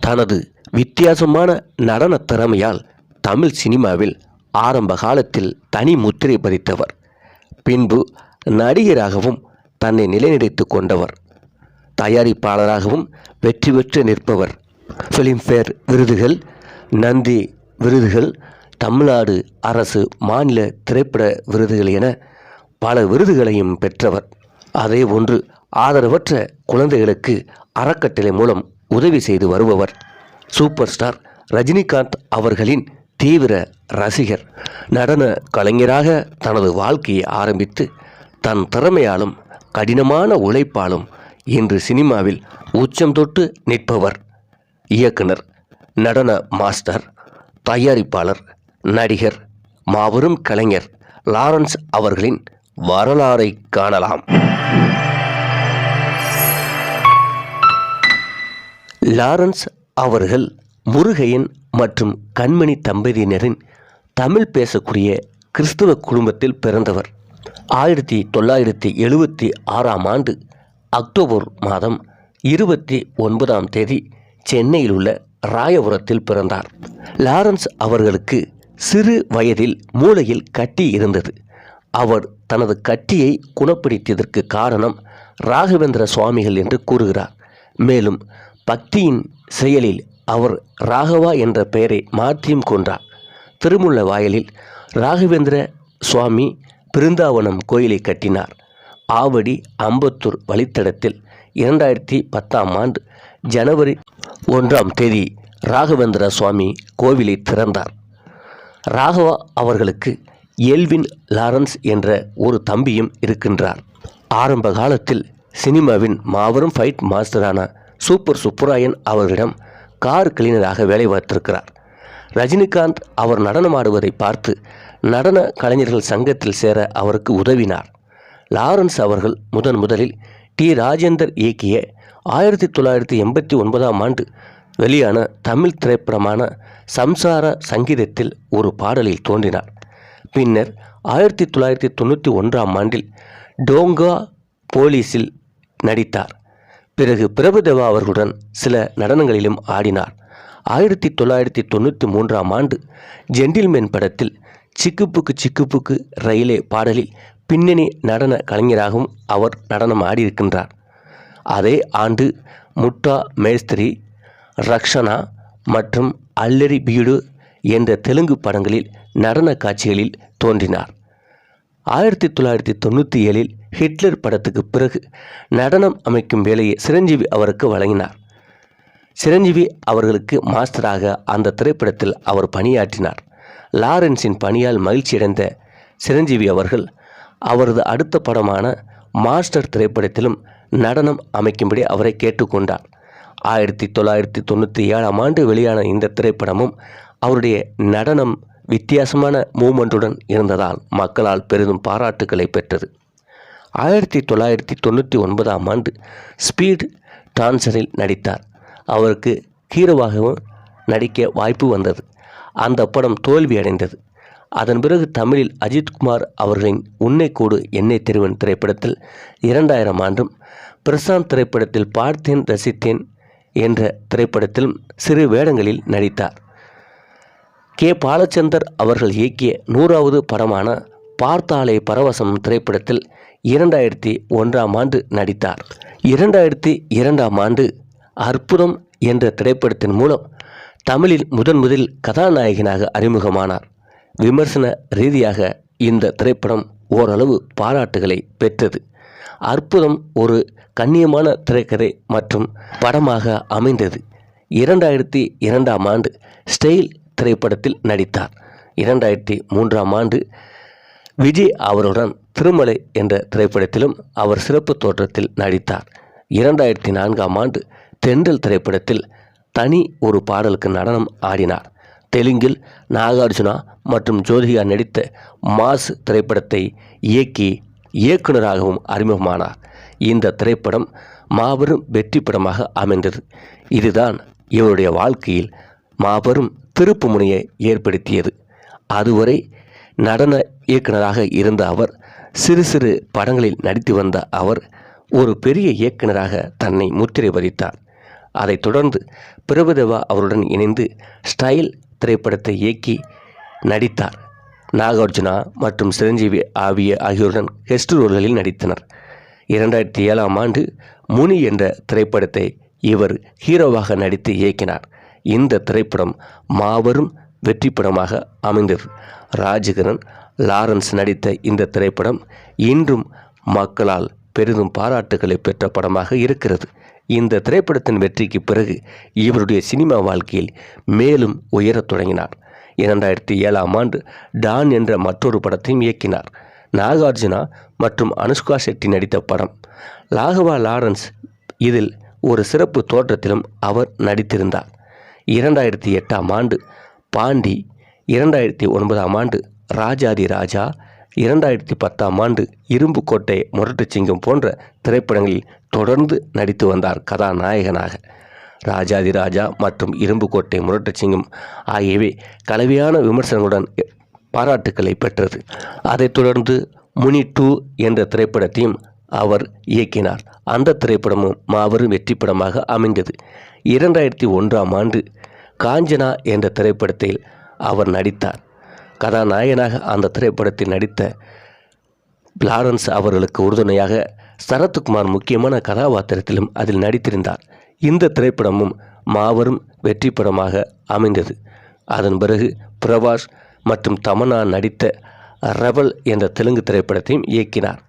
தனது வித்தியாசமான நடன திறமையால் தமிழ் சினிமாவில் ஆரம்ப காலத்தில் தனி முத்திரை பதித்தவர். பின்பு நடிகராகவும் தன்னை நிலைநிறுத்தி கொண்டவர். தயாரிப்பாளராகவும் வெற்றி பெற்று நிற்பவர். ஃபிலிம்ஃபேர் விருதுகள் நந்தி விருதுகள் தமிழ்நாடு அரசு மாநில திரைப்பட விருதுகள் என பல விருதுகளையும் பெற்றவர். அதே ஒன்று ஆதரவற்ற குழந்தைகளுக்கு அறக்கட்டளை மூலம் உதவி செய்து வருபவர் சூப்பர் ஸ்டார் ரஜினிகாந்த் அவர்களின் தீவிர ரசிகர். நடன கலைஞராக தனது வாழ்க்கையை ஆரம்பித்து தன் திறமையாலும் கடினமான உழைப்பாலும் இன்று சினிமாவில் உச்சம் தொட்டு நிற்பவர் இயக்குனர் நடன மாஸ்டர் தயாரிப்பாளர் நடிகர் மாபெரும் கலைஞர் லாரன்ஸ் அவர்களின் வரலாறை காணலாம். லாரன்ஸ் அவர்கள் முருகையன் மற்றும் கண்மணி தம்பதியினரின் தமிழ் பேசக்கூடிய கிறிஸ்துவ குடும்பத்தில் பிறந்தவர். ஆயிரத்தி தொள்ளாயிரத்தி எழுபத்தி ஆறாம் ஆண்டு அக்டோபர் மாதம் இருபத்தி ஒன்பதாம் தேதி சென்னையில் உள்ள ராயபுரத்தில் பிறந்தார். லாரன்ஸ் அவர்களுக்கு சிறு வயதில் மூளையில் கட்டி இருந்தது. அவர் தனது கட்டியை குணப்படுத்தியதற்கு காரணம் ராகவேந்திர சுவாமிகள் என்று கூறுகிறார். மேலும் பக்தியின் செயலில் அவர் ராகவா என்ற பெயரை மாற்றியும் கொண்டார் திருமுள்ள வாயலில் ராகவேந்திர சுவாமி பிருந்தாவனம் கோயிலை கட்டினார். ஆவடி அம்பத்தூர் வழித்தடத்தில் இரண்டாயிரத்தி பத்தாம் ஆண்டு ஜனவரி ஒன்றாம் தேதி ராகவேந்திர சுவாமி கோவிலை திறந்தார். ராகவா அவர்களுக்கு எல்வின் லாரன்ஸ் என்ற ஒரு தம்பியும் இருக்கின்றார். ஆரம்ப காலத்தில் சினிமாவின் மாபெரும் ஃபைட் மாஸ்டரான சூப்பர் சுப்புராயன் அவர்களிடம் கார் கிளீனராக வேலை பார்த்திருக்கிறார். ரஜினிகாந்த் அவர் நடனமாடுவதை பார்த்து நடன கலைஞர்கள் சங்கத்தில் சேர அவருக்கு உதவினார். லாரன்ஸ் அவர்கள் முதன் முதலில் டி. ராஜேந்தர் இயக்கிய ஆயிரத்தி தொள்ளாயிரத்தி எண்பத்தி ஒன்பதாம் ஆண்டு வெளியான தமிழ் திரைப்படமான சம்சார சங்கீதத்தில் ஒரு பாடலில் தோன்றினார். பின்னர் ஆயிரத்தி தொள்ளாயிரத்தி தொண்ணூற்றி ஒன்றாம் ஆண்டில் டோங்கா போலீஸில் நடித்தார். பிறகு பிரபுதேவா அவர்களுடன் சில நடனங்களிலும் ஆடினார். ஆயிரத்தி தொள்ளாயிரத்தி தொண்ணூற்றி மூன்றாம் ஆண்டு ஜென்டில்மேன் படத்தில் சிக்குப்புக்கு சிக்குப்புக்கு ரயிலே பாடலில் பின்னணி நடன கலைஞராகவும் அவர் நடனம் ஆடியிருக்கின்றார். அதே ஆண்டு முட்டா மேஸ்திரி ரக்ஷனா மற்றும் அல்லரி பீடு என்ற தெலுங்கு படங்களில் நடன காட்சிகளில் தோன்றினார். ஆயிரத்தி தொள்ளாயிரத்தி தொண்ணூற்றி ஏழில் ஹிட்லர் படத்துக்கு பிறகு நடனம் அமைக்கும் வேலையை சிரஞ்சீவி அவருக்கு வழங்கினார். சிரஞ்சீவி அவர்களுக்கு மாஸ்டராக அந்த திரைப்படத்தில் அவர் பணியாற்றினார். லாரன்ஸின் பணியால் மகிழ்ச்சியடைந்த சிரஞ்சீவி அவர்கள் அவரது அடுத்த படமான மாஸ்டர் திரைப்படத்திலும் நடனம் அமைக்கும்படி அவரை கேட்டுக்கொண்டார். ஆயிரத்தி தொள்ளாயிரத்தி தொண்ணூற்றி ஏழாம் ஆண்டு வெளியான இந்த திரைப்படமும் அவருடைய நடனம் வித்தியாசமான மூமெண்ட்டுடன் இருந்ததால் மக்களால் பெரிதும் பாராட்டுக்களை பெற்றது. ஆயிரத்தி தொள்ளாயிரத்தி தொண்ணூற்றி ஒன்பதாம் ஆண்டு ஸ்பீட் டான்சரில் நடித்தார். அவருக்கு ஹீரோவாகவும் நடிக்க வாய்ப்பு வந்தது. அந்த படம் தோல்வியடைந்தது அதன் பிறகு தமிழில் அஜித்குமார் அவர்களின் உன்னை கூடு என்னை தெருவன் திரைப்படத்தில் இரண்டாயிரம் ஆண்டும் பிரசாந்த் திரைப்படத்தில் பார்த்தேன் ரசித்தேன் என்ற திரைப்படத்திலும் சிறு வேடங்களில் நடித்தார். கே. பாலச்சந்தர் அவர்கள் இயக்கிய நூறாவது படமான பார்த்தாலே பரவசம் திரைப்படத்தில் இரண்டாயிரத்தி ஒன்றாம் ஆண்டு நடித்தார். இரண்டாயிரத்தி இரண்டாம் ஆண்டு அற்புதம் என்ற திரைப்படத்தின் மூலம் தமிழில் முதன் முதலில் கதாநாயகனாக அறிமுகமானார். விமர்சன ரீதியாக இந்த திரைப்படம் ஓரளவு பாராட்டுகளை பெற்றது. அற்புதம் ஒரு கண்ணியமான திரைக்கதை மற்றும் படமாக அமைந்தது. இரண்டாயிரத்தி இரண்டாம் ஆண்டு ஸ்டைல் திரைப்படத்தில் நடித்தார். இரண்டாயிரத்தி மூன்றாம் ஆண்டு விஜய் அவருடன் திருமலை என்ற திரைப்படத்திலும் அவர் சிறப்பு தோற்றத்தில் நடித்தார். இரண்டாயிரத்தி நான்காம் ஆண்டு தென்றல் திரைப்படத்தில் தனி ஒரு பாடலுக்கு நடனம் ஆடினார். தெலுங்கில் நாகார்ஜுனா மற்றும் ஜோதிகா நடித்த மாஸ் திரைப்படத்தை இயக்கி இயக்குனராகவும் அறிமுகமானார். இந்த திரைப்படம் மாபெரும் வெற்றி படமாக அமைந்தது. இதுதான் இவருடைய வாழ்க்கையில் மாபெரும் திருப்பு முனையை ஏற்படுத்தியது. அதுவரை நடன இயக்குனராக இருந்த அவர் சிறு சிறு படங்களில் நடித்து வந்த அவர் ஒரு பெரிய இயக்குனராக தன்னை முத்திரை பதித்தார் அதைத் தொடர்ந்து பிரபுதேவா அவருடன் இணைந்து ஸ்டைல் திரைப்படத்தை இயக்கி நடித்தார். நாகார்ஜுனா மற்றும் சிரஞ்சீவி ஆவிய ஆகியோருடன் கெஸ்ட் ரோல்களில் நடித்தனர். இரண்டாயிரத்தி ஏழாம் ஆண்டு முனி என்ற திரைப்படத்தை இவர் ஹீரோவாக நடித்து இயக்கினார். இந்த திரைப்படம் மாபெரும் வெற்றி படமாக அமைந்தது. ராஜகிரண் லாரன்ஸ் நடித்த இந்த திரைப்படம் இன்றும் மக்களால் பெரிதும் பாராட்டுகளை பெற்ற படமாக இருக்கிறது. இந்த திரைப்படத்தின் வெற்றிக்கு பிறகு இவருடைய சினிமா வாழ்க்கையில் மேலும் உயரத் தொடங்கினார். இரண்டாயிரத்தி ஏழாம் ஆண்டு டான் என்ற மற்றொரு படத்தையும் இயக்கினார். நாகார்ஜுனா மற்றும் அனுஷ்கா செட்டி நடித்த படம். லாகவா லாரன்ஸ் இதில் ஒரு சிறப்பு தோற்றத்திலும் அவர் நடித்திருந்தார். இரண்டாயிரத்தி எட்டாம் ஆண்டு பாண்டி இரண்டாயிரத்தி ஒன்பதாம் ஆண்டு ராஜாதி ராஜா இரண்டாயிரத்தி பத்தாம் ஆண்டு இரும்புக்கோட்டை முரட்டுச்சிங்கம் போன்ற திரைப்படங்களில் தொடர்ந்து நடித்து வந்தார் கதாநாயகனாக. ராஜாதி ராஜா மற்றும் இரும்புக்கோட்டை முரட்டுச்சிங்கம் ஆகியவை கலவையான விமர்சனங்களுடன் பாராட்டுக்களை பெற்றது. அதைத் தொடர்ந்து முனி டூ என்ற திரைப்படத்தையும் அவர் இயக்கினார். அந்த திரைப்படமும் மாபெரும் வெற்றி படமாக அமைந்தது. இரண்டாயிரத்தி ஒன்றாம் ஆண்டு காஞ்சனா என்ற திரைப்படத்தில் அவர் நடித்தார். கதாநாயகனாக அந்த திரைப்படத்தில் நடித்த பிளாரன்ஸ் அவர்களுக்கு உறுதுணையாக சரத்குமார் முக்கியமான கதாபாத்திரத்திலும் அதில் நடித்திருந்தார். இந்த திரைப்படமும் மாபெரும் வெற்றி படமாக அமைந்தது. அதன் பிறகு பிரபாஷ் மற்றும் தமன்னா நடித்த ரவல் என்ற தெலுங்கு திரைப்படத்தையும் இயக்கினார்.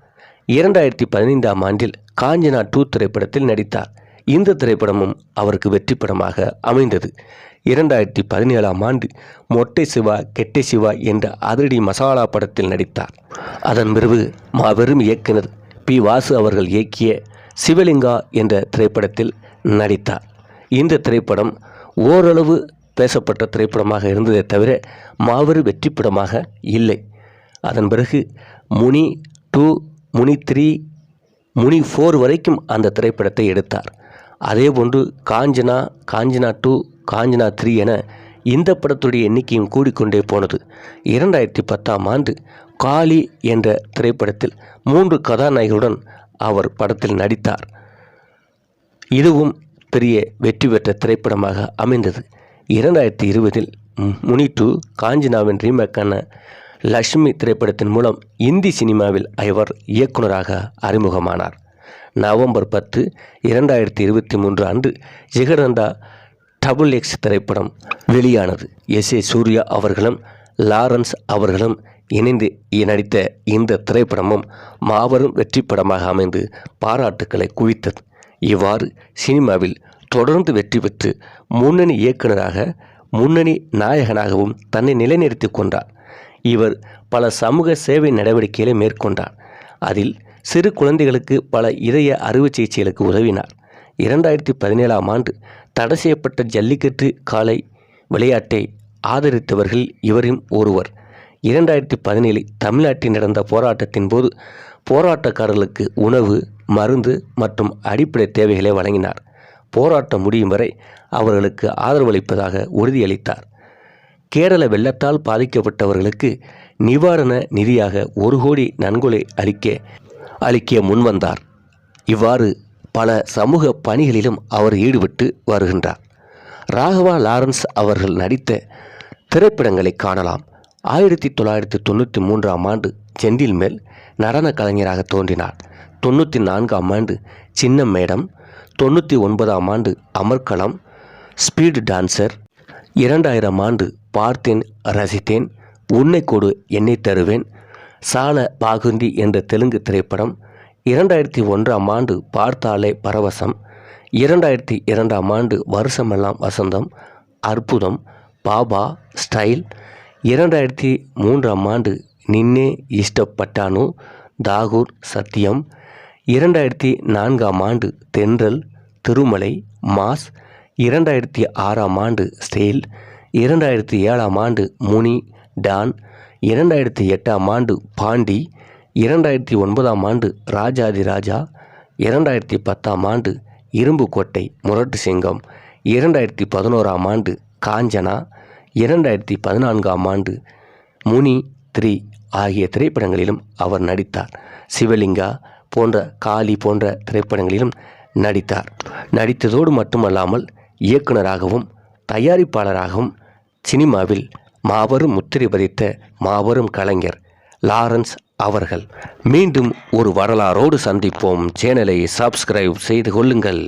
இரண்டாயிரத்தி பதினைந்தாம் ஆண்டில் காஞ்சனா டூ திரைப்படத்தில் நடித்தார். இந்த திரைப்படமும் அவருக்கு வெற்றி படமாக அமைந்தது. இரண்டாயிரத்தி பதினேழாம் ஆண்டு மொட்டை சிவா கெட்டை சிவா என்ற அதிரடி மசாலா படத்தில் நடித்தார். அதன் பிறகு மாபெரும் இயக்குனர் பி. வாசு அவர்கள் இயக்கிய சிவலிங்கா என்ற திரைப்படத்தில் நடித்தார். இந்த திரைப்படம் ஓரளவு பேசப்பட்ட திரைப்படமாக இருந்ததே தவிர மாபெரும் வெற்றி படமாக இல்லை. அதன் பிறகு Muni two Muni three Muni four வரைக்கும் அந்த திரைப்படத்தை எடுத்தார். அதேபோன்று காஞ்சனா காஞ்சனா டூ காஞ்சனா த்ரீ என இந்த படத்துடைய எண்ணிக்கையும் கூடிக்கொண்டே போனது. இரண்டாயிரத்தி பத்தாம் ஆண்டு காளி என்ற திரைப்படத்தில் மூன்று கதாநாயகருடன் அவர் படத்தில் நடித்தார். இதுவும் பெரிய வெற்றி பெற்ற திரைப்படமாக அமைந்தது. இரண்டாயிரத்தி இருபதில் முனி டூ காஞ்சனாவின் ரீமேக்கான லக்ஷ்மி திரைப்படத்தின் மூலம் இந்தி சினிமாவில் இவர் இயக்குனராக அறிமுகமானார். நவம்பர் பத்து இரண்டாயிரத்தி இருபத்தி மூன்று அன்று ஜிகர்நந்தா டபுள் எக்ஸ் திரைப்படம் வெளியானது. எஸ். ஏ. சூர்யா அவர்களும் லாரன்ஸ் அவர்களும் இணைந்து நடித்த இந்த திரைப்படமும் மாபெரும் வெற்றி படமாக அமைந்து பாராட்டுக்களை குவித்தது. இவ்வாறு சினிமாவில் தொடர்ந்து வெற்றி பெற்று முன்னணி இயக்குனராக முன்னணி நாயகனாகவும் தன்னை நிலைநிறுத்தி கொண்டார். இவர் பல சமூக சேவை நடவடிக்கைகளை மேற்கொண்டார். அதில் சிறு குழந்தைகளுக்கு பல இதய அறுவை சிகிச்சைகளுக்கு உதவினார். இரண்டாயிரத்தி பதினேழாம் ஆண்டு தடை செய்யப்பட்ட ஜல்லிக்கட்டு காலை விளையாட்டை ஆதரித்தவர்கள் இவரும் ஒருவர். இரண்டாயிரத்தி பதினேழில் தமிழ்நாட்டில் நடந்த போராட்டத்தின் போது போராட்டக்காரர்களுக்கு உணவு மருந்து மற்றும் அடிப்படை தேவைகளை வழங்கினார். போராட்டம் முடியும் வரை அவர்களுக்கு ஆதரவளிப்பதாக உறுதியளித்தார். கேரள வெள்ளத்தால் பாதிக்கப்பட்டவர்களுக்கு நிவாரண நிதியாக ஒரு கோடி நன்கொடை அளிக்க அளிக்க முன்வந்தார் இவ்வாறு பல சமூக பணிகளிலும் அவர் ஈடுபட்டு வருகின்றார். ராகவா லாரன்ஸ் அவர்கள் நடித்த திரைப்படங்களை காணலாம். ஆயிரத்தி தொள்ளாயிரத்தி தொண்ணூற்றி மூன்றாம் ஆண்டு செந்தில் மேல் நடன கலைஞராக தோன்றினார். தொண்ணூற்றி நான்காம் ஆண்டு சின்ன மேடம். தொண்ணூற்றி ஒன்பதாம் ஆண்டு அமர்கலம் ஸ்பீடு டான்சர். இரண்டாயிரம் ஆண்டு பார்த்தேன் ரசித்தேன் உன்னை கொடு என்னை தருவேன். சால பாகுந்தி என்ற தெலுங்கு திரைப்படம் இரண்டாயிரத்தி ஒன்றாம் ஆண்டு பார்த்தாலே பரவசம். இரண்டாயிரத்தி இரண்டாம் ஆண்டு வருஷமெல்லாம் வசந்தம் அற்புதம் பாபா ஸ்டைல். இரண்டாயிரத்தி மூன்றாம் ஆண்டு நின்னே இஷ்டப்பட்டானு தாகூர் சத்தியம். இரண்டாயிரத்தி நான்காம் ஆண்டு தென்றல் திருமலை மாஸ். இரண்டாயிரத்தி ஆறாம் ஆண்டு ஸ்டைல். இரண்டாயிரத்தி ஏழாம் ஆண்டு முனி டான். இரண்டாயிரத்தி எட்டாம் ஆண்டு பாண்டி. இரண்டாயிரத்தி ஒன்பதாம் ஆண்டு ராஜாதி ராஜா. இரண்டாயிரத்தி பத்தாம் ஆண்டு இரும்பு கோட்டை முரட்டு சிங்கம். இரண்டாயிரத்தி பதினோராம் ஆண்டு காஞ்சனா. இரண்டாயிரத்தி பதினான்காம் ஆண்டு முனி த்ரீ ஆகிய திரைப்படங்களிலும் அவர் நடித்தார். சிவலிங்கா போன்ற காளி போன்ற திரைப்படங்களிலும் நடித்தார். நடித்ததோடு மட்டுமல்லாமல் இயக்குனராகவும் தயாரிப்பாளராகவும் சினிமாவில் மாபெரும் முத்திரை பதித்த மாபெரும் கலைஞர் லாரன்ஸ் அவர்கள். மீண்டும் ஒரு வரலாறோடு சந்திப்போம். சேனலை சப்ஸ்கிரைப் செய்து கொள்ளுங்கள்.